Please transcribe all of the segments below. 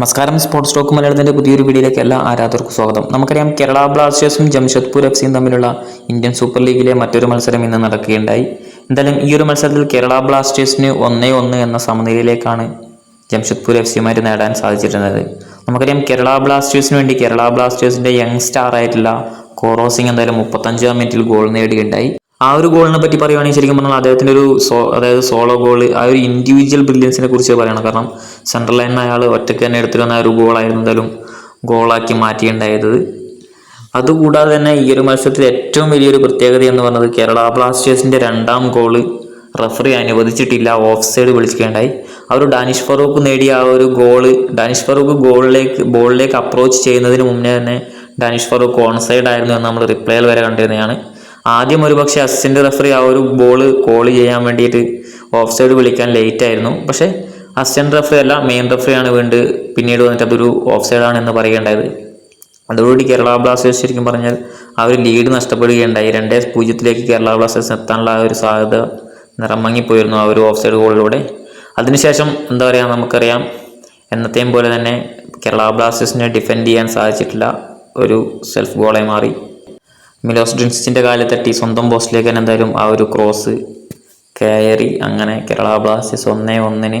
നമസ്കാരം. Sports stock മലയാളത്തിന്റെ പുതിയൊരു വീഡിയോയിലേക്ക് എല്ലാ ആരാധകർക്കും സ്വാഗതം. നമുക്കറിയാം കേരള ബ്ലാസ്റ്റേഴ്സും ജംഷദ്പൂർ എഫ് സിയും തമ്മിലുള്ള ഇന്ത്യൻ സൂപ്പർ ലീഗിലെ മറ്റൊരു മത്സരം ഇന്ന് നടക്കുകയുണ്ടായി. എന്തായാലും ഈ ഒരു മത്സരത്തിൽ കേരള ബ്ലാസ്റ്റേഴ്സിന് ഒന്നേ ഒന്ന് എന്ന സമനിലയിലേക്കാണ് ജംഷദ്പൂർ എഫ് സിയുമായിട്ട് നേടാൻ സാധിച്ചിരുന്നത്. നമുക്കറിയാം കേരള ബ്ലാസ്റ്റേഴ്സിന് വേണ്ടി കേരള ബ്ലാസ്റ്റേഴ്സിന്റെ യങ് സ്റ്റാർ ആയിട്ടുള്ള കോറോ എന്തായാലും മുപ്പത്തഞ്ചാം മിനിറ്റിൽ ഗോൾ നേടുകയുണ്ടായി. ആ ഒരു ഗോളിനെ പറ്റി പറയുകയാണെങ്കിൽ ശരിക്കും പറഞ്ഞാൽ അദ്ദേഹത്തിന്റെ ഒരു സോ അതായത് സോളോ ഗോൾ ആ ഒരു ഇൻഡിവിജ്വൽ ബ്രില്യൻസിനെ കുറിച്ച് പറയണം. കാരണം സെൻട്രൽ ലൈനിൽ അയാൾ ഒറ്റയ്ക്ക് തന്നെ എടുത്തിട്ട് വന്ന ഒരു ഗോളായിരുന്നു എന്തായാലും ഗോളാക്കി മാറ്റിയുണ്ടായത് അതുകൂടാതെ തന്നെ ഈ ഒരു മത്സരത്തിൽ ഏറ്റവും വലിയൊരു പ്രത്യേകത എന്ന് പറഞ്ഞത് കേരള ബ്ലാസ്റ്റേഴ്സിന്റെ രണ്ടാം ഗോൾ റഫറി അനുവദിച്ചിട്ടില്ല ഓഫ് സൈഡ് വിളിക്കുകയുണ്ടായി ആ ഒരു ഡാനിഷ് ഫറൂഖ് നേടിയ ആ ഒരു ഗോൾ ഡാനിഷ് ഫറൂഖ് ഗോളിലേക്ക് ബോളിലേക്ക് അപ്രോച്ച് ചെയ്യുന്നതിന് മുന്നേ തന്നെ ഡാനിഷ് ഫറൂഖ് ഓൺ സൈഡ് ആയിരുന്നു എന്ന് നമ്മൾ റിപ്ലൈയിൽ വരെ കണ്ടിരുന്നതാണ്. ആദ്യം ഒരു പക്ഷേ അസിസ്റ്റന്റ് റെഫറി ആ ഒരു ബോൾ കോൾ ചെയ്യാൻ വേണ്ടിയിട്ട് ഓഫ് സൈഡ് വിളിക്കാൻ ലേറ്റ് ആയിരുന്നു. പക്ഷേ അസിസ്റ്റന്റ് റെഫറി അല്ല മെയിൻ റഫറിയാണ് വീണ്ടും പിന്നീട് വന്നിട്ട് അതൊരു ഓഫ് സൈഡാണ് എന്ന് പറയേണ്ടത് അതോടുകൂടി കേരള ബ്ലാസ്റ്റേഴ്സ് ശരിക്കും പറഞ്ഞാൽ ആ ഒരു ലീഡ് നഷ്ടപ്പെടുകയുണ്ടായി. രണ്ടേ പൂജ്യത്തിലേക്ക് കേരള ബ്ലാസ്റ്റേഴ്സ് എത്താനുള്ള ആ ഒരു സാധ്യത നിറമങ്ങിപ്പോയിരുന്നു ആ ഒരു ഓഫ് സൈഡ് ഗോളിലൂടെ അതിനുശേഷം എന്താ പറയുക നമുക്കറിയാം എന്നത്തെയും പോലെ തന്നെ കേരള ബ്ലാസ്റ്റേഴ്സിനെ ഡിഫെൻഡ് ചെയ്യാൻ സാധിച്ചിട്ടില്ല. ഒരു സെൽഫ് ഗോളായി മാറി. മിലോസ് ഡ്രിൻസിന്റെ കാലിൽ തട്ടി. സ്വന്തം പോസ്റ്റിലേക്ക് തന്നെ എന്തായാലും ആ ഒരു ക്രോസ് കയറി. അങ്ങനെ കേരള ബ്ലാസ്റ്റേഴ്സ് ഒന്നേ ഒന്നിന്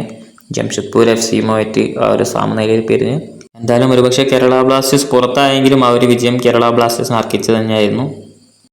ജംഷഡ്പൂർ എഫ് സിയുമായിട്ട് ആ ഒരു സമനിലയിൽ പിരിഞ്ഞ്. എന്തായാലും ഒരുപക്ഷെ കേരള ബ്ലാസ്റ്റേഴ്സ് പുറത്തായെങ്കിലും ആ ഒരു വിജയം കേരള ബ്ലാസ്റ്റേഴ്സിന് അർപ്പിച്ചു തന്നെയായിരുന്നു.